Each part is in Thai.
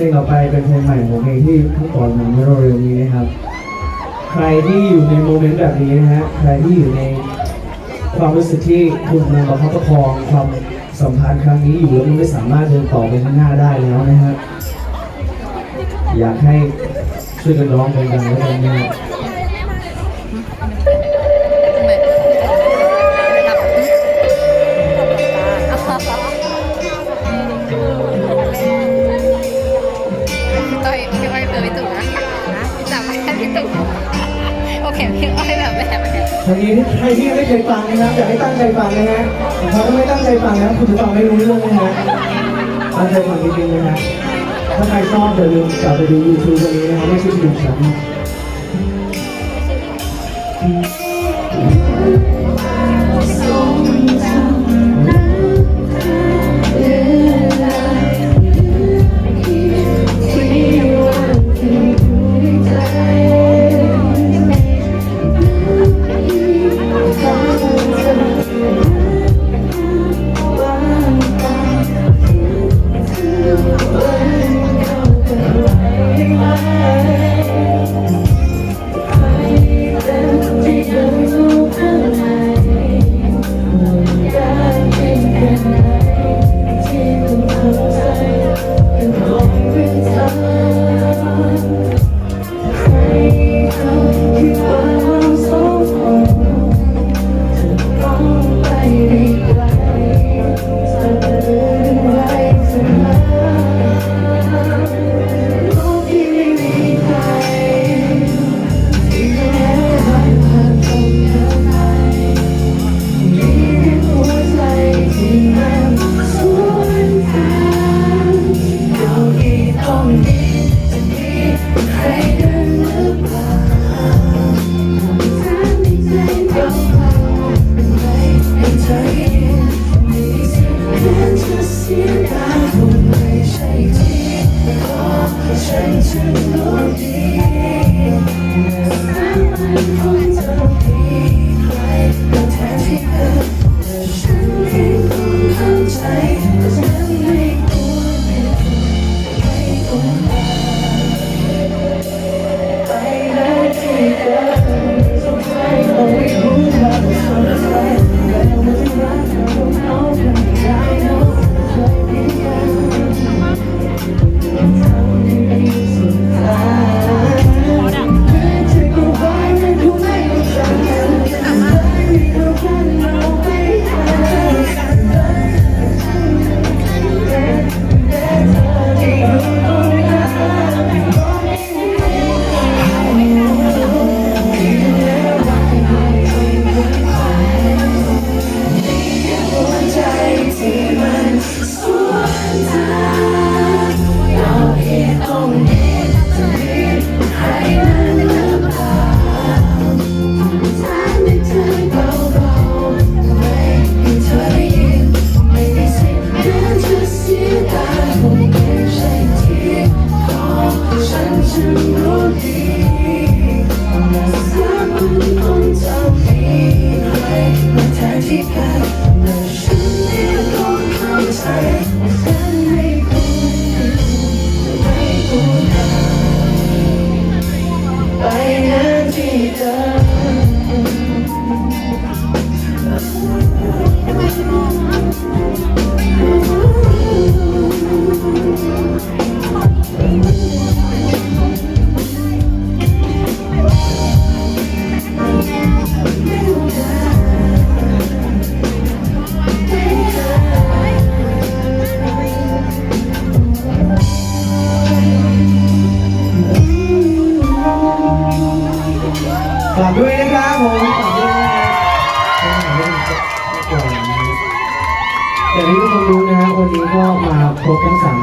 ลงต่อไปเป็นเพลงใหม่ของเพลงที่เพิ่งปล่อยมาเมื่อเร็วๆนี้นะครับ ใครที่อยู่ในโมเมนต์แบบนี้นะฮะใครที่อยู่ในความรู้สึกที่คุณกำลังประคับประคองความสัมพันธ์ครั้งนี้อยู่แล้วมันไม่สามารถเดินต่อไปข้างหน้าได้แล้วนะฮะอยากให้ช่วยกันร้องเพลงกันแล้วกันนะครับ ทีนี้ใครที่ยังไม่เคยฟังนะครับอยากให้ตั้งใจฟังนะฮะเพราะถ้าไม่ตั้งใจฟังนะคุณจะฟังไม่รู้เรื่องนะฮะตั้งใจฟังจริงๆนะฮะถ้าใครชอบอย่าลืมกลับไปดูยูทูบวันนี้นะครับไม่ใช่ดูฉัน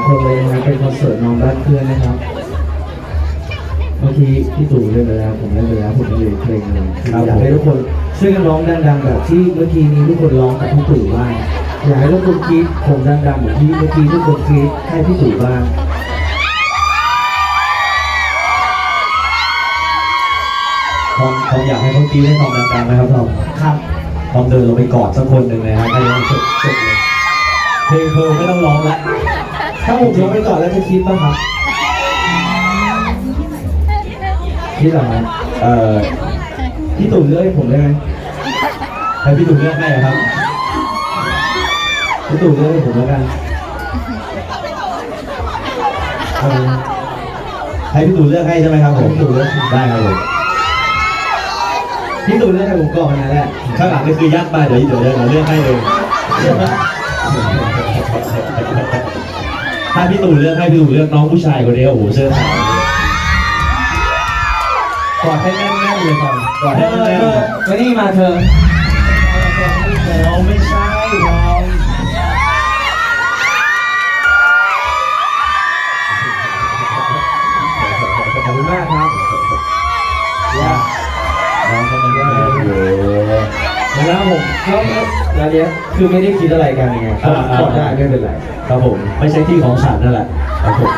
คนเลยนะฮะเป็นคอนเสิร์ตน้องบ้านเพื่อนนะครับเมื่อกี้พี่ตู่เล่นไปแล้วผมเล่นไปแล้วผมไม่เหลือเพลงเลยอยากให้ทุกคนช่วยกันร้องดังๆแบบที่เมื่อกี้นี้ทุกคนร้องกับพี่ตู่บ้างอยากให้ทุกคนกรีดผมดังๆเหมือนที่เมื่อกี้ทุกคนกรีดให้พี่ตู่บ้างทอมทอมอยากให้เขากรีดให้ทอมดังๆนะครับทอมครับทอมเดินลงไปกอดสักคนหนึ่งเลยฮะให้จบจบเลยเพลงเพลงไม่ต้องร้องแล้ว ถ้าผมร้งไปก่อนแล้วจะคิดป่ะครับ คิดเหรอครับเอ่อพี่ตู่เลือกให้ผมได้ไหมให้พี่ตู่เลือกให้อะครับ พี่ตู่เลือกให้ผมแล้วกันเออให้พี่ตู่เลือกให้ใช่ไหมครับผมพี่ตู่เลือกได้ครับผม พี่ตู่เลือกให้ผมก่อนนะแหละข้างหลังนี่คือยัดมาเดี๋ยวเดี๋ยวเดี๋ยวเลือกให้เลย พี่ตู่เลือกให้พี่ตู่เลือกน้องผู้ชายคนนี้โอ้โหเสื้อขาวกอดให้แน่นๆเลยก่อนกอดให้แน่นๆเธอมานี่มาเธอ คือไม่ได้คิดอะไรกันไงก็กอดได้ไม่เป็นไร ครับผมไม่ใช่ที่ของฉันนั่นแหละครับผม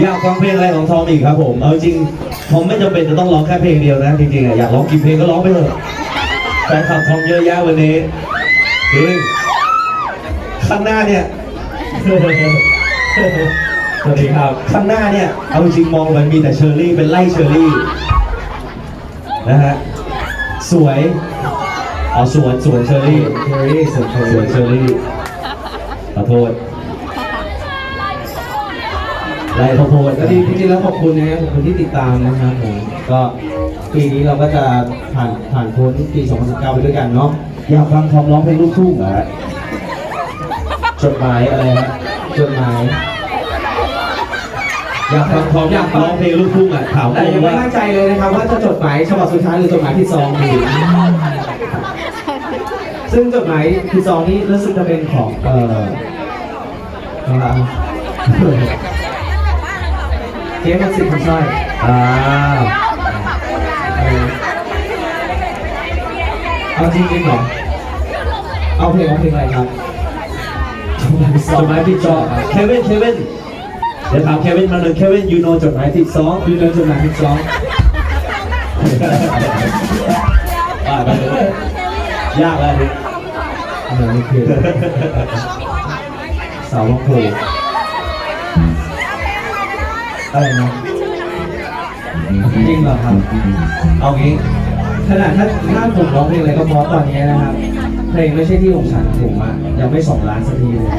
อยากฟังเพลงอะไรของทอมอีกครับผมเอาจริงทอมไม่จำเป็นจะต้องร้องแค่เพลงเดียวนะจริงๆอะอยากร้องกี่เพลงก็ร้องไปเถอะแฟนคลับทอมเยอะแยะวันนี้จริงข้างหน้าเนี่ย สวัสดีครับ ข้างหน้าเนี่ย เอาจริงมองมันมีแต่เชอร์รี่เป็นไล่เชอร์รี่นะฮะ สวยอ๋อสวนสวนเชอร์รี่เชอรี่สวนเชอสวนเชรี่อรี่ขอโทษไล่ข้าวโพดแล้วดีจริงๆแล้วขอบคุณนะครับขอบคุณที่ติดตามนะครับผมก็ปีนี้เราก็จะผ่านผ่านพ้นปี 2019 ไปด้วยกันเนาะอยากฟังทอมร้องเพลงลูกทุ่งเหรอฮะจดหมายอะไรฮะจดหมาย อยากฟังทอมอยากร้องเพลงลูกทุ่งอะถามแต่ยังไม่ว่ามั่นใจเลยนะครับว่าจะจดหมายฉบับสุดท้ายหรือจดหมายที่ซองดีซึ่งจดหมายที่ซองนี้รู้สึกจะเป็นของเอ่ออะไรเจ๊มันสิคนสร้อยอ่าเออเอาจริงๆเหรอเอาเพลงเอาเพลงอะไรครับจดหมายผิดซองเควินเควิน เดี๋ยวถามเควินมาเลยเควินยูโนจดหมายผิดซองดูเดินจดหมายผิดซองอ่าไปเลยยากแล้วนี่เหมือนนี่คือสาววังโพอะไรนะจริงเหรอครับ เอางี้ขนาดถ้าถ้าผมร้องเพลงอะไรก็เพราะตอนนี้นะครับ เพลงไม่ใช่ที่ของฉันผมอะยังไม่สองล้านสักทีเลย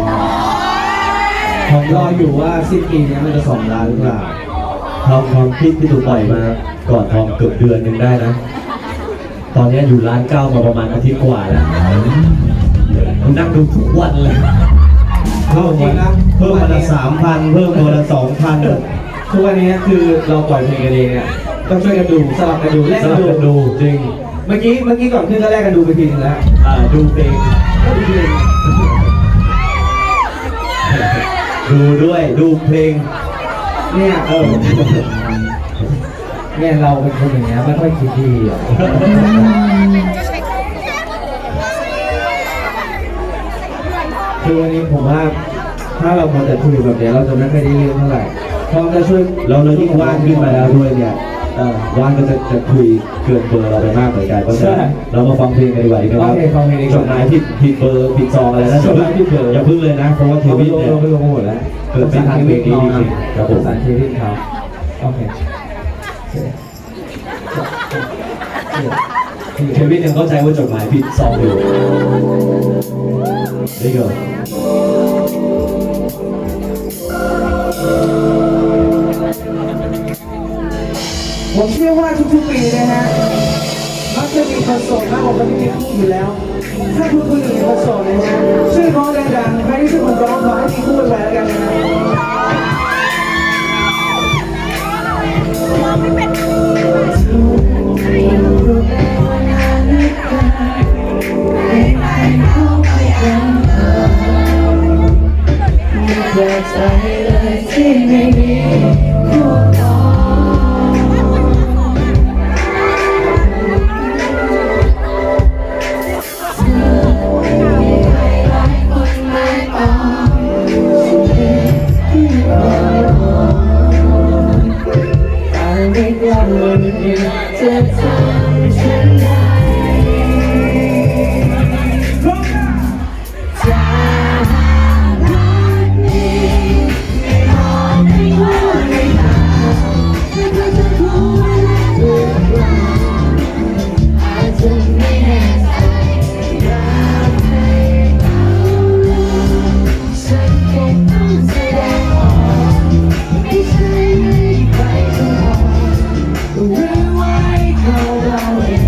ผมรออยู่ว่าสิ้นปีนี้มันจะสองล้านหรือเปล่าทองทองพี่พี่ตู่ปล่อยมา ก่อนทองเกือบเดือนหนึ่งได้นะ ตอนนี้อยู่ร้านเก้ามาประมาณอาทิตย์กว่าแล้วผมนั่งดูทุกวันเลย เพิ่มมาเพิ่มมาละสามพันเพิ่มมาละสองพันทุกวันนี้คือเราปล่อยเพลงกันเองเนี่ยต้องช่วยกันดูสลับกันดูแลกสกัลันบดูกันดูจริงเมื่อกี้เมื่อกี้ก่อนขึ้นก็แลกกันดูไปทีนึงแล้วอ่าดูเพลงก็ดูเพลง ดูด้วยดูเพลง เนี่ยเออเนี่ยเราเป็นคนอย่างเงี้ยไม่ค่อยคิดดีอะคือวันนี้ผมว่าถ้าเราพอแต่คุยแบบเนี้ยเราจะไม่ค่อยได้เรื่องเท่าไหร่พร้อมจะช่วยเราเลยยิ่งว่างขึ้นมาแล้วด้วยเนี่ย เอ่อว่างก็จะจะคุยเกินเบอร์เราไปมากเหมือนกันเพราะฉะนั้นเรามาฟังเพลงกันดีกว่าดีไหมครับโอเคฟังเพลงดีกว่า จดหมายผิดผิดเบอร์ผิดซองอะไรนะจดหมายผิดเบอร์อย่าพึ่งเลยนะเพราะว่าเทเราไปวิตลงเนี่ย เราไปลงหมดแล้วเกิดไม่ทันเพลงนี้จริงๆครับผม สารเควินเขาโอเคเควินยังเข้าใจว่าจดหมายผิดซองอยู่นี่ก็ ผมเชื่อว่าทุกๆปีนะฮะมักจะมีคนโสดมากกว่าคนที่มีคู่อยู่แล้ว ถ้าคุณคุณอยู่ในคนโสดนะฮะช่วยร้องดังๆใครที่ช่วยผมร้องขอให้มีคู่ไปแล้วกันนะฮะเปิดใจเลยที่ไม่มี นี้ i go.